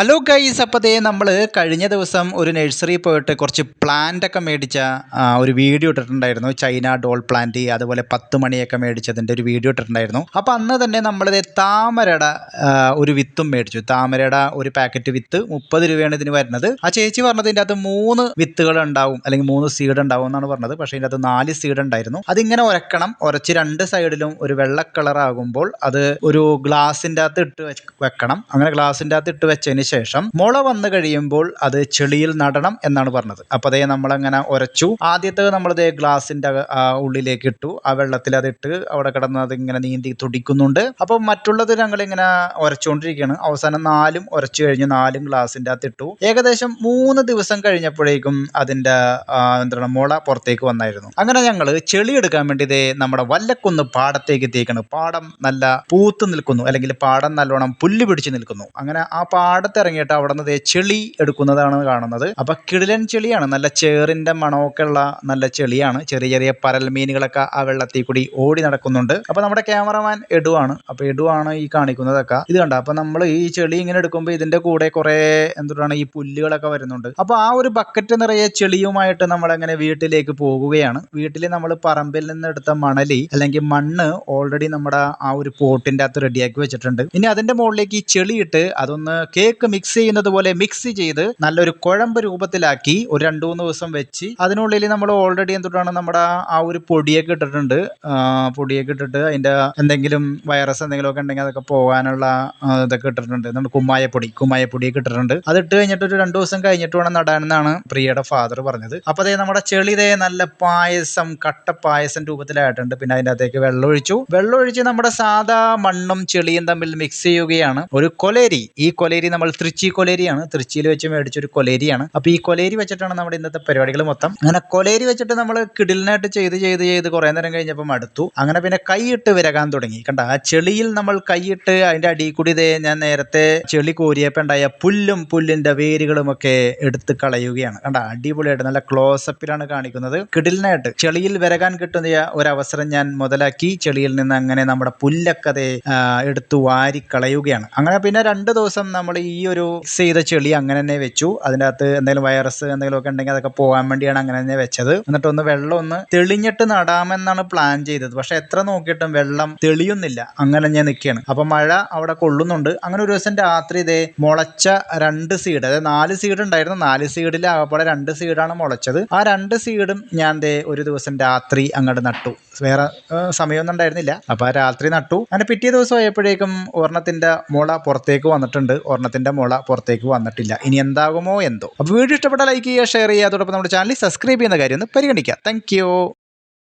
Hello guys അപ്പോൾ ദേ നമ്മൾ കഴിഞ്ഞ ദിവസം ഒരു നഴ്സറി പോയിട്ട് കുറച്ച് പ്ലാന്റ് ഒക്കെ മേടിച്ച ഒരു വീഡിയോ ഇട്ടിട്ടുണ്ടായിരുന്നു. ചൈന ഡോൾ പ്ലാന്റ് അതുപോലെ പത്ത് മണിയൊക്കെ മേടിച്ചതിന്റെ ഒരു വീഡിയോ ഇട്ടിട്ടുണ്ടായിരുന്നു. അപ്പോൾ അന്ന് തന്നെ നമ്മളിത് താമരയുടെ ഒരു വിത്തും മേടിച്ചു. താമരയുടെ ഒരു പാക്കറ്റ് വിത്ത് മുപ്പത് രൂപയാണ് ഇതിന് വരുന്നത്. ആ ചേച്ചി പറഞ്ഞത് ഇതിന്റെ അകത്ത് മൂന്ന് വിത്തുകൾ ഉണ്ടാവും അല്ലെങ്കിൽ മൂന്ന് സീഡ് ഉണ്ടാവും എന്നാണ് പറഞ്ഞത്. പക്ഷേ ഇതിന്റെ അകത്ത് നാല് സീഡ് ഉണ്ടായിരുന്നു. അതിങ്ങനെ ഉരക്കണം ഉരച്ച് രണ്ട് സൈഡിലും ഒരു വെള്ള കളർ ആകുമ്പോൾ അത് ഒരു ഗ്ലാസിന്റെ അകത്ത് ഇട്ട് വെക്കണം. അങ്ങനെ ഗ്ലാസിന്റെ അകത്ത് ഇട്ട് വെച്ചതിന് ശേഷം മുള വന്നു കഴിയുമ്പോൾ അത് ചെളിയിൽ നടണം എന്നാണ് പറഞ്ഞത്. അപ്പോൾ അതേ നമ്മളങ്ങനെ ഉരച്ചു. ആദ്യത്തെ നമ്മളത് ഗ്ലാസിന്റെ ഉള്ളിലേക്ക് ഇട്ടു. ആ വെള്ളത്തിൽ അതിട്ട് അവിടെ കിടന്ന് അത് ഇങ്ങനെ നീന്തി തുടിക്കുന്നുണ്ട്. അപ്പോൾ മറ്റുള്ളത് ഞങ്ങളിങ്ങനെ ഉരച്ചുകൊണ്ടിരിക്കുകയാണ്. അവസാനം നാലും ഉരച്ചു കഴിഞ്ഞ് നാലും ഗ്ലാസിന്റെ അകത്ത് ഇട്ടു ഏകദേശം മൂന്ന് ദിവസം കഴിഞ്ഞപ്പോഴേക്കും അതിന്റെ എന്താണ് മുള പുറത്തേക്ക് വന്നായിരുന്നു. അങ്ങനെ ഞങ്ങൾ ചെളി എടുക്കാൻ വേണ്ടി ഇതേ നമ്മുടെ വല്ലക്കുന്ന് പാടത്തേക്ക് എത്തിയേക്കാണ്. പാടം നല്ല പൂത്ത് നിൽക്കുന്നു. അല്ലെങ്കിൽ പാടം നല്ലോണം പുല്ല് പിടിച്ച് നിൽക്കുന്നു. അങ്ങനെ ആ പാടത്ത് ഇറങ്ങിയിട്ട് അവിടെ നിന്ന് ചെളി എടുക്കുന്നതാണ് കാണുന്നത്. അപ്പൊ കിടിലൻ ചെളിയാണ്. നല്ല ചേറിന്റെ മണമൊക്കെ ഉള്ള നല്ല ചെളിയാണ്. ചെറിയ ചെറിയ പരൽ മീനുകളൊക്കെ ആ വെള്ളത്തിൽ കൂടി ഓടി നടക്കുന്നുണ്ട്. അപ്പൊ നമ്മുടെ ക്യാമറമാൻ എടുവാണ് അപ്പൊ എടുവാണ് ഈ കാണിക്കുന്നതൊക്കെ. ഇത് കണ്ട? അപ്പൊ നമ്മൾ ഈ ചെളി ഇങ്ങനെ എടുക്കുമ്പോൾ ഇതിന്റെ കൂടെ കുറെ എന്താണ് ഈ പുല്ലുകളൊക്കെ വരുന്നുണ്ട്. അപ്പൊ ആ ഒരു ബക്കറ്റ് നിറയെ ചെളിയുമായിട്ട് നമ്മൾ അങ്ങനെ വീട്ടിലേക്ക് പോകുകയാണ്. വീട്ടിൽ നമ്മൾ പറമ്പിൽ നിന്ന് എടുത്ത മണലി അല്ലെങ്കിൽ മണ്ണ് ഓൾറെഡി നമ്മുടെ ആ ഒരു പോട്ടിന്റെ അകത്ത് റെഡിയാക്കി വെച്ചിട്ടുണ്ട്. ഇനി അതിന്റെ മുകളിലേക്ക് ഈ ചെളിയിട്ട് അതൊന്ന് കേക്ക് മിക്സ് ചെയ്യുന്നത് പോലെ മിക്സ് ചെയ്ത് നല്ലൊരു കുഴമ്പ് രൂപത്തിലാക്കി ഒരു രണ്ടു മൂന്ന് ദിവസം വെച്ച് അതിനുള്ളിൽ നമ്മൾ ഓൾറെഡി എന്തുകൊണ്ടാണ് നമ്മുടെ ആ ഒരു പൊടിയൊക്കെ ഇട്ടിട്ടുണ്ട്. പൊടിയൊക്കെ ഇട്ടിട്ട് അതിന്റെ എന്തെങ്കിലും വൈറസ് എന്തെങ്കിലും ഒക്കെ ഉണ്ടെങ്കിൽ അതൊക്കെ പോകാനുള്ള ഇതൊക്കെ ഇട്ടിട്ടുണ്ട്. പൊടി കുമ്മായപ്പൊടി കുമ്മായപ്പൊടിയൊക്കെ ഇട്ടിട്ടുണ്ട്. അത് ഇട്ട് കഴിഞ്ഞിട്ട് ഒരു രണ്ടു ദിവസം കഴിഞ്ഞിട്ട് വേണം നടാനെന്നാണ് പ്രിയയുടെ ഫാദർ പറഞ്ഞത്. അപ്പൊ അതേ നമ്മുടെ ചെളിതേ നല്ല പായസം കട്ട പായസം രൂപത്തിലായിട്ടുണ്ട്. പിന്നെ അതിന്റെ അകത്തേക്ക് വെള്ളം ഒഴിച്ചു. വെള്ളം ഒഴിച്ച് നമ്മുടെ സാധാ മണ്ണും ചെളിയും തമ്മിൽ മിക്സ് ചെയ്യുകയാണ് ഒരു കൊലേരി. ഈ കൊലേരി നമ്മൾ തൃച്ചി കൊലേരിയാണ്. തൃച്ചിയിൽ വെച്ച് മേടിച്ചൊരു കൊലേരിയാണ്. അപ്പൊ ഈ കൊലേരി വെച്ചിട്ടാണ് നമ്മുടെ ഇന്നത്തെ പരിപാടികൾ മൊത്തം. അങ്ങനെ കൊലേരി വെച്ചിട്ട് നമ്മൾ കിടിലിനായിട്ട് ചെയ്ത് ചെയ്ത് ചെയ്ത് കുറെ നേരം കഴിഞ്ഞപ്പോൾ മടുത്തു. അങ്ങനെ പിന്നെ കൈയിട്ട് വിരകാൻ തുടങ്ങി. കണ്ട ആ ചെളിയിൽ നമ്മൾ കൈയിട്ട് അതിന്റെ അടിയിൽ കൂടി ഇതേ ഞാൻ നേരത്തെ ചെളി കോരിയപ്പോൾ ഉണ്ടായ പുല്ലും പുല്ലിന്റെ വേരുകളും ഒക്കെ എടുത്ത് കളയുകയാണ്. കണ്ട അടിപൊളിയായിട്ട് നല്ല ക്ലോസപ്പിലാണ് കാണിക്കുന്നത്. കിടിലിനായിട്ട് ചെളിയിൽ വിരകാൻ കിട്ടുന്ന ഒരവസരം ഞാൻ മുതലാക്കി. ചെളിയിൽ നിന്ന് അങ്ങനെ നമ്മുടെ പുല്ലൊക്കെ അതേ എടുത്തു വാരി കളയുകയാണ് അങ്ങനെ പിന്നെ രണ്ട് ദിവസം നമ്മൾ ഈ ഒരു മിക്സ് ചെയ്ത ചെളി അങ്ങനെ തന്നെ വെച്ചു. അതിന്റെ അകത്ത് എന്തെങ്കിലും വൈറസ് എന്തെങ്കിലും ഒക്കെ ഉണ്ടെങ്കിൽ അതൊക്കെ പോകാൻ വേണ്ടിയാണ് അങ്ങനെ തന്നെ വെച്ചത്. എന്നിട്ട് ഒന്ന് വെള്ളം ഒന്ന് തെളിഞ്ഞിട്ട് നടാമെന്നാണ് പ്ലാൻ ചെയ്തത്. പക്ഷെ എത്ര നോക്കിയിട്ടും വെള്ളം തെളിയുന്നില്ല. അങ്ങനെ ഞാൻ നിൽക്കുകയാണ്. അപ്പൊ മഴ അവിടെ കൊള്ളുന്നുണ്ട്. അങ്ങനെ ഒരു ദിവസം രാത്രി ഇതേ മുളച്ച രണ്ട് സീഡ് അതായത് നാല് സീഡ് ഉണ്ടായിരുന്നു. നാല് സീഡിൽ ആകപ്പാടെ രണ്ട് സീഡാണ് മുളച്ചത്. ആ രണ്ട് സീഡും ഞാൻ ദേ ഒരു ദിവസം രാത്രി അങ്ങോട്ട് നട്ടു. വേറെ സമയമൊന്നും ഉണ്ടായിരുന്നില്ല. അപ്പൊ ആ രാത്രി നട്ടു. അങ്ങനെ പിറ്റേ ദിവസം ആയപ്പോഴേക്കും ഒരെണ്ണത്തിന്റെ മുള പുറത്തേക്ക് വന്നിട്ടുണ്ട്. ഒരെണ്ണത്തിന്റെ മുള പുറത്തേക്ക് വന്നിട്ടില്ല. ഇനി എന്താകുമോ എന്തോ. അപ്പോൾ വീഡിയോ ഇഷ്ടപ്പെട്ട ലൈക്ക് ചെയ്യുക ഷെയർ ചെയ്യുക. അതോടൊപ്പം നമ്മുടെ ചാനൽ സബ്സ്ക്രൈബ് ചെയ്യുന്ന കാര്യം ഒന്ന് പരിഗണിക്കുക. താങ്ക്